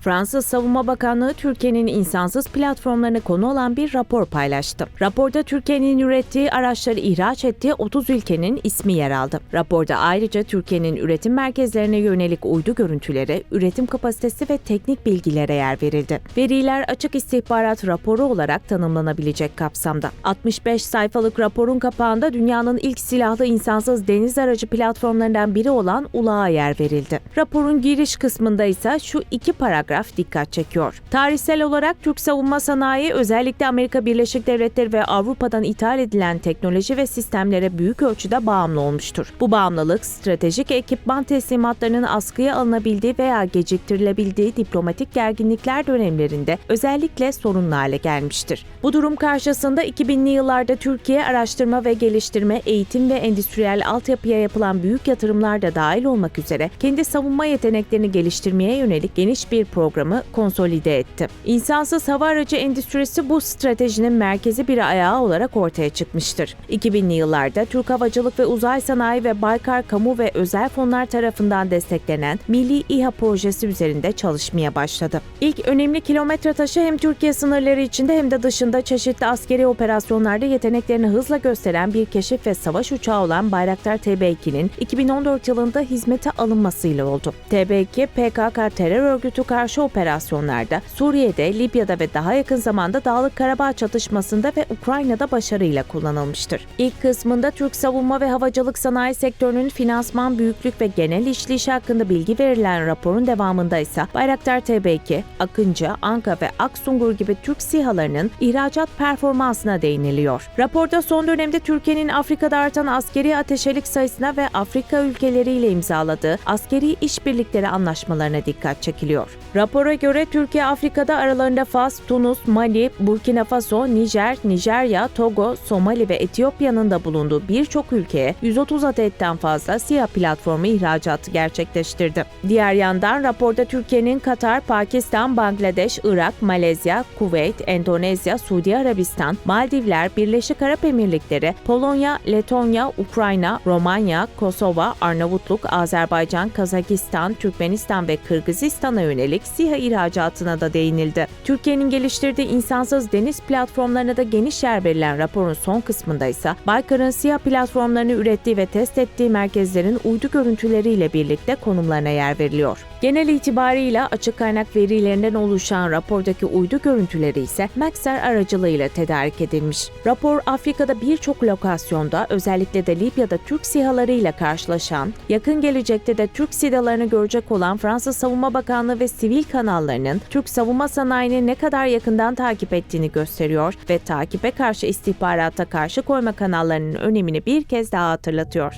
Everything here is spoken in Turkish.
Fransız Savunma Bakanlığı Türkiye'nin insansız platformlarını konu olan bir rapor paylaştı. Raporda Türkiye'nin ürettiği araçları ihraç ettiği 30 ülkenin ismi yer aldı. Raporda ayrıca Türkiye'nin üretim merkezlerine yönelik uydu görüntülere, üretim kapasitesi ve teknik bilgilere yer verildi. Veriler açık istihbarat raporu olarak tanımlanabilecek kapsamda. 65 sayfalık raporun kapağında dünyanın ilk silahlı insansız deniz aracı platformlarından biri olan ULA'a yer verildi. Raporun giriş kısmında ise şu iki paragraf dikkat çekiyor. Tarihsel olarak Türk savunma sanayi özellikle Amerika Birleşik Devletleri ve Avrupa'dan ithal edilen teknoloji ve sistemlere büyük ölçüde bağımlı olmuştur. Bu bağımlılık stratejik ekipman teslimatlarının askıya alınabildiği veya geciktirilebildiği diplomatik gerginlikler dönemlerinde özellikle sorunlu hale gelmiştir. Bu durum karşısında 2000'li yıllarda Türkiye araştırma ve geliştirme, eğitim ve endüstriyel altyapıya yapılan büyük yatırımlar da dahil olmak üzere kendi savunma yeteneklerini geliştirmeye yönelik geniş bir programı konsolide etti. İnsansız hava aracı endüstrisi bu stratejinin merkezi bir ayağı olarak ortaya çıkmıştır. 2000'li yıllarda Türk Havacılık ve Uzay Sanayi ve Baykar Kamu ve Özel Fonlar tarafından desteklenen Milli İHA projesi üzerinde çalışmaya başladı. İlk önemli kilometre taşı hem Türkiye sınırları içinde hem de dışında çeşitli askeri operasyonlarda yeteneklerini hızla gösteren bir keşif ve savaş uçağı olan Bayraktar TB2'nin 2014 yılında hizmete alınmasıyla oldu. TB2, PKK terör örgütü karşı operasyonlarda, Suriye'de, Libya'da ve daha yakın zamanda Dağlık Karabağ çatışmasında ve Ukrayna'da başarıyla kullanılmıştır. İlk kısmında Türk savunma ve havacılık sanayi sektörünün finansman, büyüklük ve genel işleyişi hakkında bilgi verilen raporun devamında ise Bayraktar TB2, Akıncı, Anka ve Aksungur gibi Türk SİHA'larının ihracat performansına değiniliyor. Raporda son dönemde Türkiye'nin Afrika'da artan askeri ateşelik sayısına ve Afrika ülkeleriyle imzaladığı askeri işbirlikleri anlaşmalarına dikkat çekiliyor. Rapora göre Türkiye Afrika'da aralarında Fas, Tunus, Mali, Burkina Faso, Nijer, Nijerya, Togo, Somali ve Etiyopya'nın da bulunduğu birçok ülkeye 130 adetten fazla SİHA platformu ihracatı gerçekleştirdi. Diğer yandan raporda Türkiye'nin Katar, Pakistan, Bangladeş, Irak, Malezya, Kuveyt, Endonezya, Suudi Arabistan, Maldivler, Birleşik Arap Emirlikleri, Polonya, Letonya, Ukrayna, Romanya, Kosova, Arnavutluk, Azerbaycan, Kazakistan, Türkmenistan ve Kırgızistan'a yönelik SİHA ihracatına da değinildi. Türkiye'nin geliştirdiği insansız deniz platformlarına da geniş yer verilen raporun son kısmında ise Baykar'ın SİHA platformlarını ürettiği ve test ettiği merkezlerin uydu görüntüleriyle birlikte konumlarına yer veriliyor. Genel itibarıyla açık kaynak verilerinden oluşan rapordaki uydu görüntüleri ise Maxar aracılığıyla tedarik edilmiş. Rapor Afrika'da birçok lokasyonda özellikle de Libya'da Türk SİHA'larıyla karşılaşan, yakın gelecekte de Türk SİHA'larını görecek olan Fransız Savunma Bakanlığı ve sivil kanallarının Türk savunma sanayini ne kadar yakından takip ettiğini gösteriyor ve takibe karşı istihbarata karşı koyma kanallarının önemini bir kez daha hatırlatıyor.